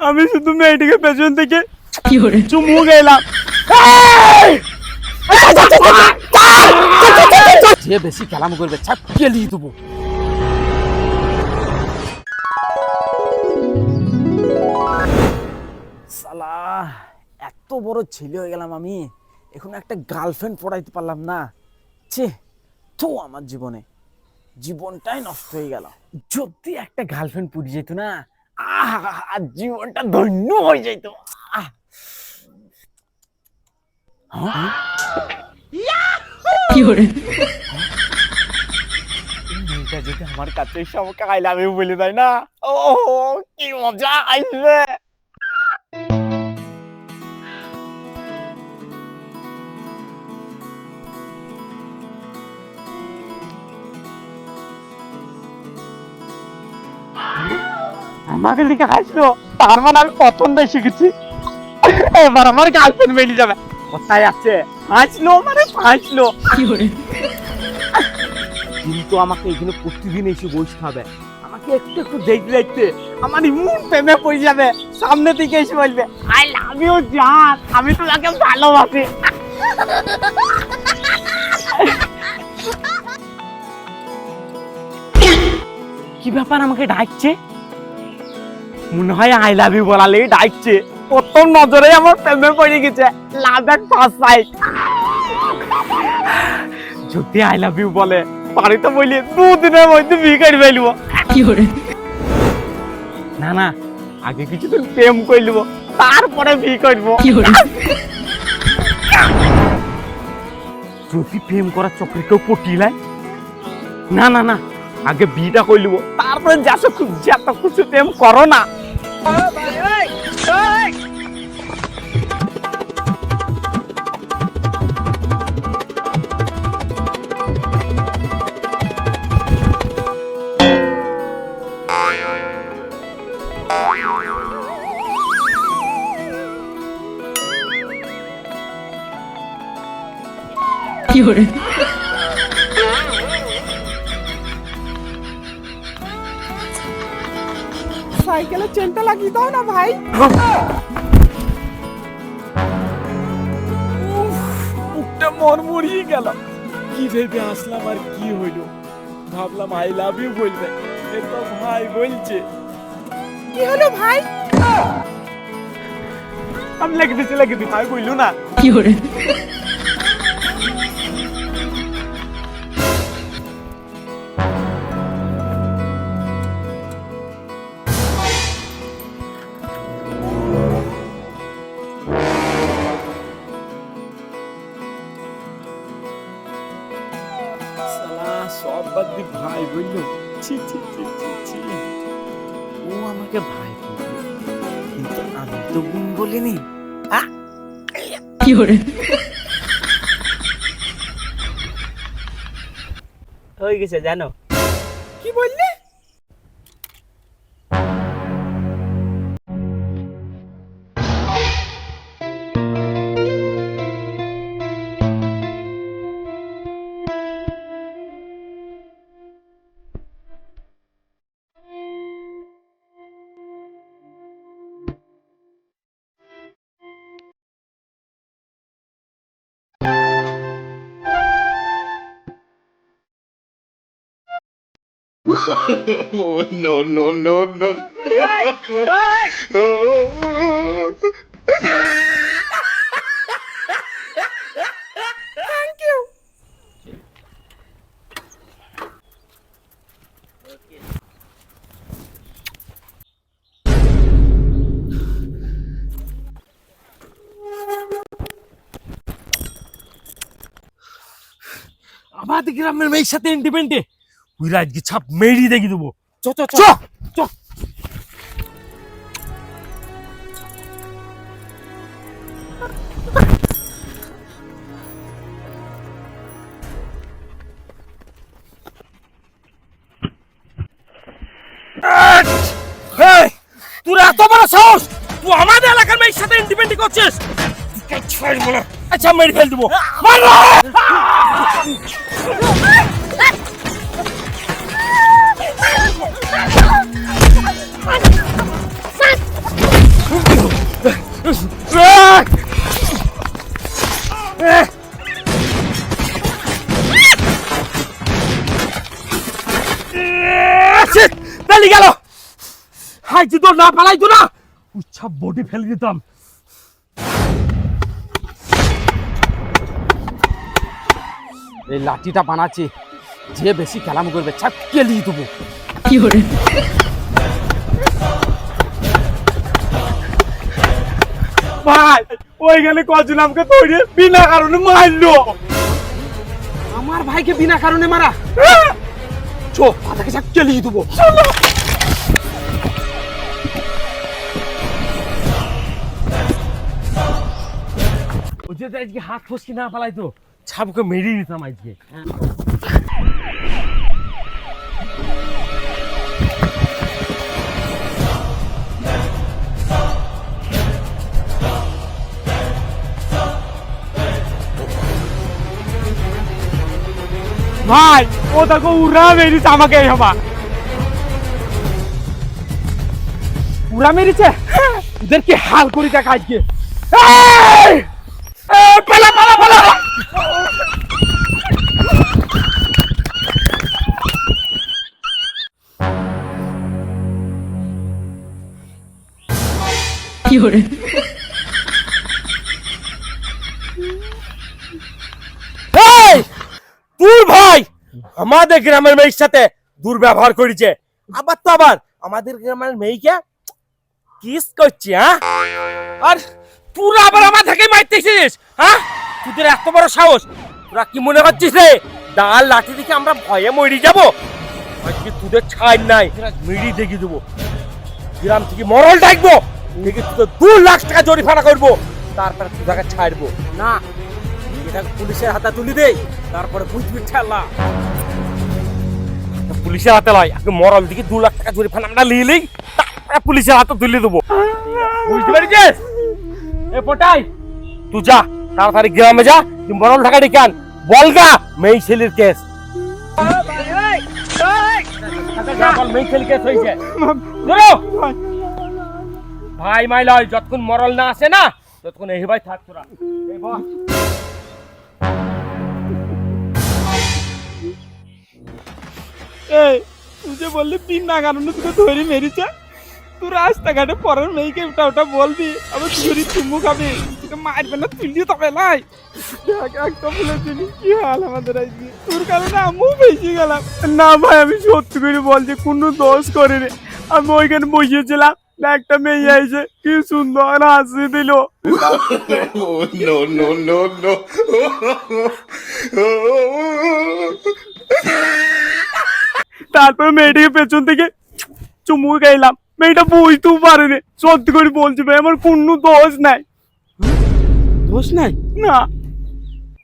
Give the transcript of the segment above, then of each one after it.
আমি শুধু মেয়েটিকে পেছন থেকে，চুমু গেলাম যে বেশি কালাম করবে ছাপিয়ে লিয়ে দেবো। সালা এত বড় ছেলে হয়ে গেলাম আমি। এখন একটা গার্লফ্রেন্ড পড়াইতে পারলাম না। ছে তো আমার জীবনে। জীবনটাই নষ্ট হয়ে গেল। যদি একটা গার্লফ্রেন্ড পুড়ে যেত না আহ জীবনটা ধন্য হয়ে যাইতো আমার কাছে সব আমাকে আমি লাভ ইউ বলে দেয় না। ও কি মজা আইসবে আমাকে দিকে হাসলো তার মানে আমি পছন্দই শিখেছি। এবার আমার গার্লফ্রেন্ড বেরিয়ে যাবে। কোথায় আছে? হাসলো মানে হাসলো，কিন্তু আমাকে এখানে প্রতিদিন এসে বসতে হবে। আমাকে একটু একটু দেখতে দেখতে আমার ইমুন প্রেমে পড়ে যাবে। সামনে থেকে এসে বলবে আই লাভ ইউ জান আমি তোমাকে ভালোবাসি। কি ব্যাপার আমাকে ডাকছে? মনে হয় আই লাভ ইউ বলালে ডাকছে। কত নজরে আমার প্রেমে পড়ে গেছে। লাভ অ্যাট ফার্স্ট সাইট যদি আই লাভ ইউ বলে পারি তো বলি দুদিনের মধ্যে বিয়ে করে ফেলব। কি করে না না আগে কিছু তো প্রেম করলব তারপরে বি করব। কি করে যদি প্রেম করার চক্রে কেউ পটিলায়? না না না আগে বিয়েটা করলব তারপরে যত খুব যত কিছু প্রেম করো না। 有 চেনটা লাগিয়ে দাও না ভাই বুকটা মরমরিয়ে গেল। কি ভেবে আসলাম আর কি হইল? ভাবলাম আই লাভ ইউ বলবে। এ তো ভাই বলছে। কি হলো ভাই? আমি লেগে দিচ্ছি লেগে দিচ্ছি ভাই বলল না। কি 有人，আমি তো গুণ বলিনি। 有人，হয়ে গেছে জানো। কি বললে? Oh, no, no, no, no. আমাদের গ্রামের মেয়ের সাথে ইন্ডিপেন্ডে ওই আজকে ছাপ মেরি দেখি দেবো। চ চ চ। চ! তোর এত বড় সাহস! তুই আমাদের এলাকার মেয়ের সাথে ইন্ডিপেন্ডেন্ট করছিস? আচ্ছা মেরে ফেল দেবো। দালি গেল হাই তো না পালাই তো না উচ্ছা বডি ফেলে দিতাম এই লাঠিটা বানাচ্ছি যে বেশি খেলাম করবে ছাপ কেলিয়ে দেবো Fiore, ভাই ওইখানে কজন আমাকে তৈরি বিনা কারণে মারলো? আমার ভাইকে বিনা কারণে মারা। চো মাথাকে ছাপ কেলিয়ে দেবো। ও যে আজকে হাত ফসকি না পালাই তো ছাপকে মেরিয়ে দিতাম আজকে ভাই ও দেখো উড়া মেরিছে আমাকে এই হবা। উড়া মেরেছে? ওদের কি হাল করি দেখ আজকে। পালা পালা পালা! Fiore, এই তুই ভাই আমাদের গ্রামের মেয়ের সাথে দুর্ব্যবহার করেছে। আবার তো আবার আমাদের গ্রামের মেয়েকে কিস করছে হ্যাঁ? আর তোরা আবার আমার থেকে মারতেছিস হ্যাঁ? তোদের এত বড় সাহস তোরা কি মনে করছিস রে? ডাল লাঠি দেখে আমরা ভয়ে মরি যাব। আজকে তোদের ছাই নাই মিড়ি দেখি দেবো। গ্রাম থেকে মরল ডাকবো দেখে তোদের দু লাখ টাকা জরিমানা করব। তারপরে তোদেরকে ছাড়বো। না এটা পুলিশের হাতে তুলি দেই তারপরে বুঝবি ঠেলা। পুলিশের হাতে লয়। আগে মরল দিকে দু লাখ টাকা জরিমানা আমরা নিই তারপরে পুলিশের হাতে তুলে দেবো। বুঝতে পেরেছিস? এ পটাই। তুই যা তাড়াতাড়ি গ্রামে যা তুই মরল টাকা ডেকে আন। বলগা মেই ছেলের কেস। যা বল মেই ছেলের কেস হয়েছে। ভাই মাই লয় যতক্ষণ মরল না আসে না ততক্ষণ এই ভাই থাক তোরা। এই তুই যে বললি বিন না কারণে তোকে ধরে মেরেছে। তুই রাস্তাঘাটে পরের মেয়েকে ওটা ওটা বলবি আবার চুরি চুমু খাবি তোকে মারবে না তুলি তবে লাই। দেখ একটা বলেছিলি কি হাল আমাদের আজকে। তোর কারণে আমিও বেশি গেলাম। না ভাই আমি সত্যি করে বলছি কোনো দোষ করিনি। আমি ওইখানে বসেছিলাম না একটা মেয়ে এসে কি সুন্দর হাসি দিল। Oh, no, no, no. তারপর মেয়েটাকে পেছন থেকে চুমু খাইলাম। মেয়েটা বুঝতেও পারেনি। সত্যি করে বলছি ভাই আমার কোনো দোষ নাই। দোষ নাই? না।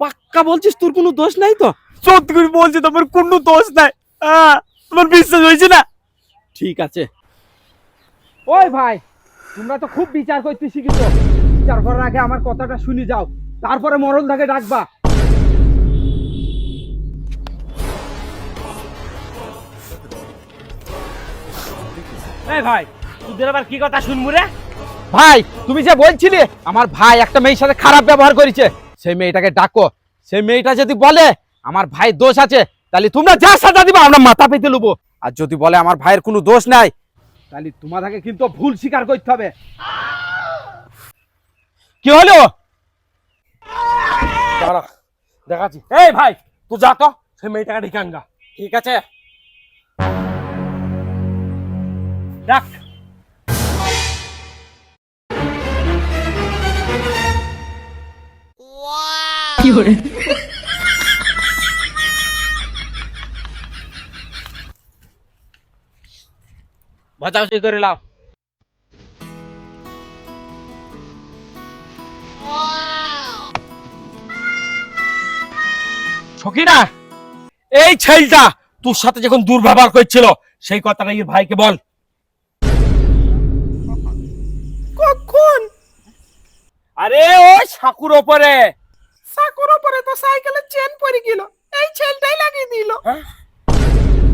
পাক্কা বলছিস তোর কোনো দোষ নাই তো? সত্যি করে বলছি তোমার কোনো দোষ নাই। হ্যাঁ তোমার বিশ্বাস হয়েছে না? ঠিক আছে। ওই ভাই তোমরা তো খুব বিচার করতে শিখেছো। বিচার করার আগে আমার কথাটা শুনি যাও। তারপরে মরণ থাকে ডাকবা। এই ভাই তোদের আবার কি কথা শুনব রে? ভাই তুমি যে বলছিলে আমার ভাই একটা মেয়ের সাথে খারাপ ব্যবহার করেছে। সেই মেয়েটাকে ডাকো। সেই মেয়েটা যদি বলে আমার ভাই দোষ আছে তাহলে তোমরা যা সাজা দিবা আমরা মাথা পেতে নেব আর যদি বলে আমার ভাইয়ের কোনো দোষ নাই তাহলে তোমাদেরকে কিন্তু ভুল স্বীকার করতে হবে। কি হলো? দাঁড়া দেখাচ্ছি। এই ভাই তুই যা তো সেই মেয়েটাকে আনগা। ঠিক আছে। ডাক। Fiore, বাঁচাবাচি করে লাও। সকিনা এই ছেলেটা তোর সাথে যখন দুর্ব্যবহার করছিল সেই কথাটা ভাইকে বল। আরে ও সাকুর ওপরে। সাকুর ওপরে তো সাইকেলের চেন পড়ে গেল। এই ছেলটাই লাগিয়ে দিল। হ্যাঁ?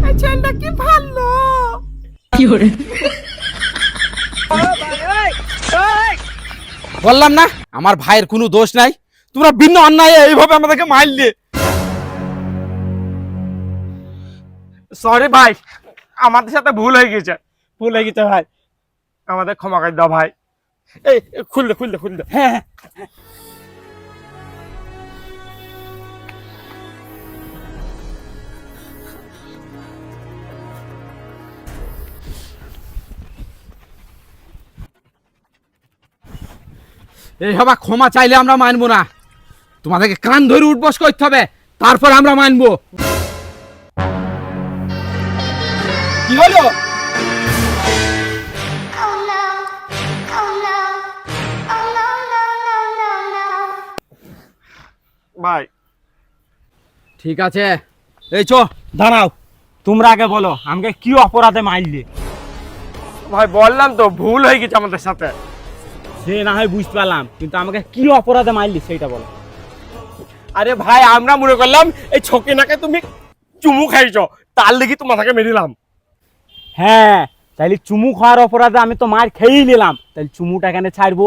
এই ছেলটা কি ভালো? Fiore, বললাম না আমার ভাইয়ের কোনো দোষ নাই। তোমরা ভিন্ন অন্যায় এইভাবে আমাদেরকে মারলে। সরি ভাই আমাদের সাথে ভুল হয়ে গেছে। ভুল হয়ে গেছে ভাই। আমাদের ক্ষমা করে দাও ভাই। এই খুললে খুললে খুললে। হ্যাঁ। এই হবা ক্ষমা চাইলে আমরা মানবো না। তোমাদেরকে কান ধরে উঠবস করতে হবে তারপর আমরা মানবো। কি হলো? ভাই ঠিক আছে। এই চো দাঁড়াও। তোমরা আগে বলো আমাকে কি অপরাধে মারলে? ভাই বললাম তো ভুল হয়ে গেছে আমাদের সাথে। সে না হয় বুঝতে পারলাম কিন্তু আমাকে কি অপরাধে মারলি সেইটা বলো। আরে ভাই আমরা মনে করলাম এই ছকিনাকে তুমি চুমু খাইছো তার লেগে তোমাকে মেরিলাম হ্যাঁ তাইলে চুমু খাওয়ার অপরাধে আমি তো মার খেয়েই নিলাম তাহলে চুমুটা কেন ছাড়বো।